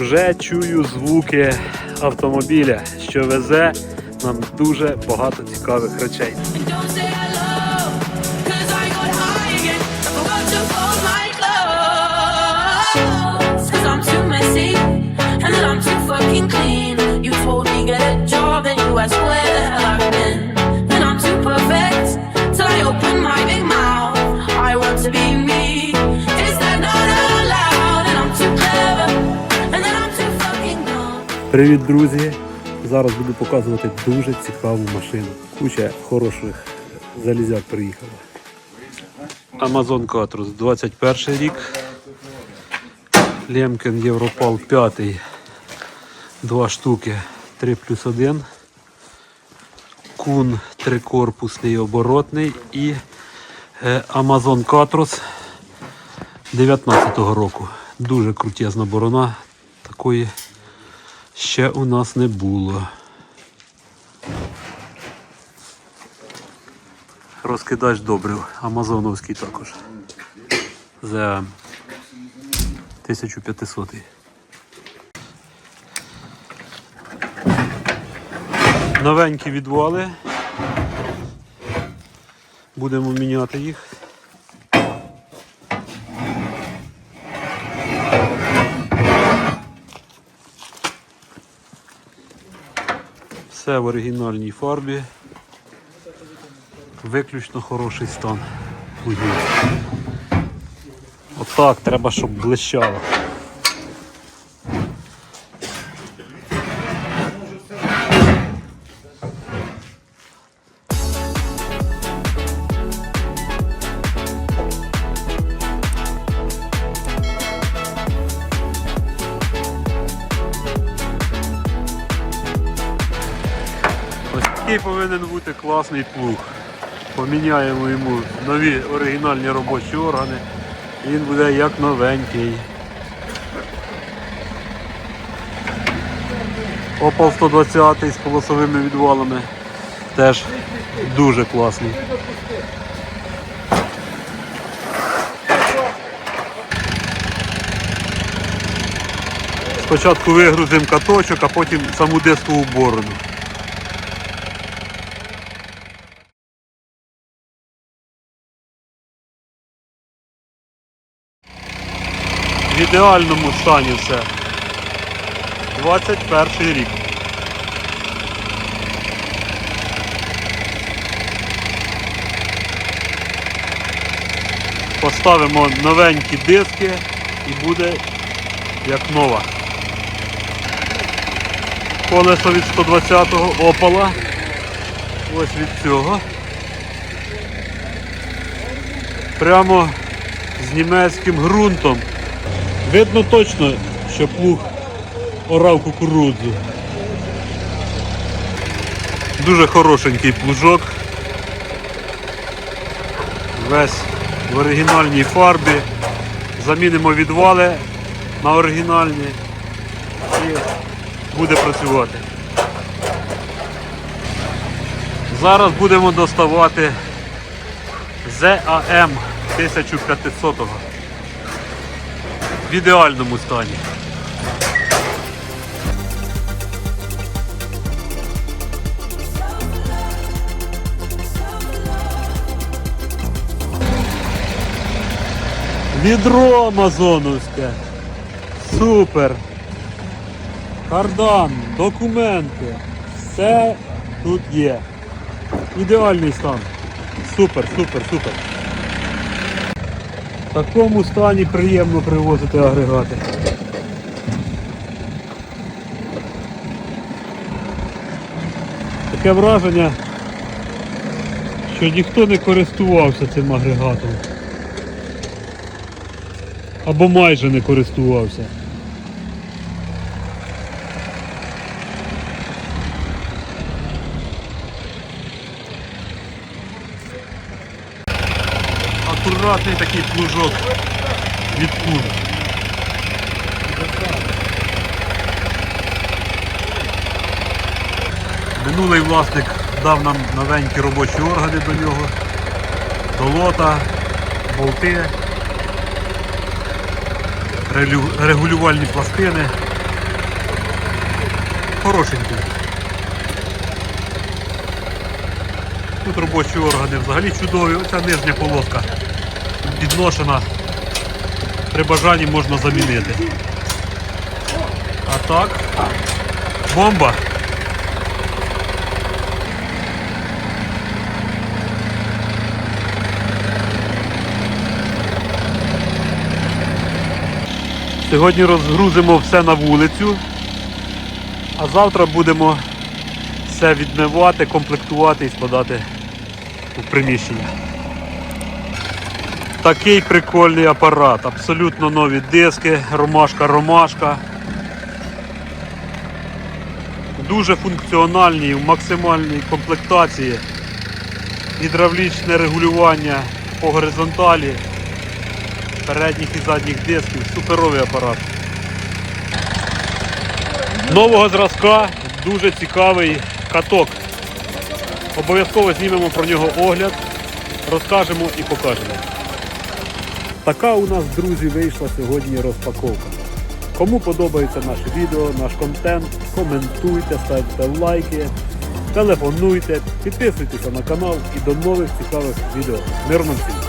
Вже чую звуки автомобіля, що везе нам дуже багато цікавих речей. And Привіт, друзі! Зараз буду показувати дуже цікаву машину. Куча хороших залізяк приїхала. Amazon Catrus 21 рік. Лемкен Європал 5. Два штуки 3 плюс 1. Кун трикорпусний оборотний і е, Amazon Catrus 19-го року. Дуже крутезна борона. Такої ще у нас не було. Розкидач добрив, амазоновський також. За 1500. Новенькі відвали. Будемо міняти їх. Все в оригінальній фарбі. Виключно хороший стан. Отак треба, щоб блищало. Ось повинен бути класний плуг. Поміняємо йому нові оригінальні робочі органи. І він буде як новенький. Opel 120 з полосовими відвалами. Теж дуже класний. Спочатку вигрузимо каточок, а потім саму дискову борону. В ідеальному стані все. 21 рік. Поставимо новенькі диски і буде як нова. Колесо від 120-го опала. Ось від цього. Прямо з німецьким ґрунтом. Видно точно, що плуг орав кукурудзу. Дуже хорошенький плужок. Весь в оригінальній фарбі. Замінимо відвали на оригінальні і буде працювати. Зараз будемо доставати ZAM 1500 в ідеальному стані. Відро амазоновське. Супер. Кардан, документи. Все тут є. Ідеальний стан. Супер, супер, супер. Такому стані приємно привозити агрегати. Таке враження, що ніхто не користувався цим агрегатом. Або майже не користувався. Акуратний такий плужок від кур. Минулий власник дав нам новенькі робочі органи до нього, долота, болти. регулювальні пластини. Хорошенький. Тут робочі органи взагалі чудові. Оця нижня полоска підношена. При бажанні можна замінити. А так, бомба. Сьогодні розгрузимо все на вулицю, а завтра будемо все відмивати, комплектувати і складати у приміщення. Такий прикольний апарат, абсолютно нові диски, ромашка-ромашка. Дуже функціональні в максимальній комплектації. Гідравлічне регулювання по горизонталі передніх і задніх дисків. Суперовий апарат. Нового зразка, дуже цікавий каток. Обов'язково знімемо про нього огляд, розкажемо і покажемо. Така у нас, друзі, вийшла сьогодні розпаковка. Кому подобається наше відео, наш контент, коментуйте, ставте лайки, телефонуйте, підписуйтеся на канал і до нових цікавих відео. Мирно всім!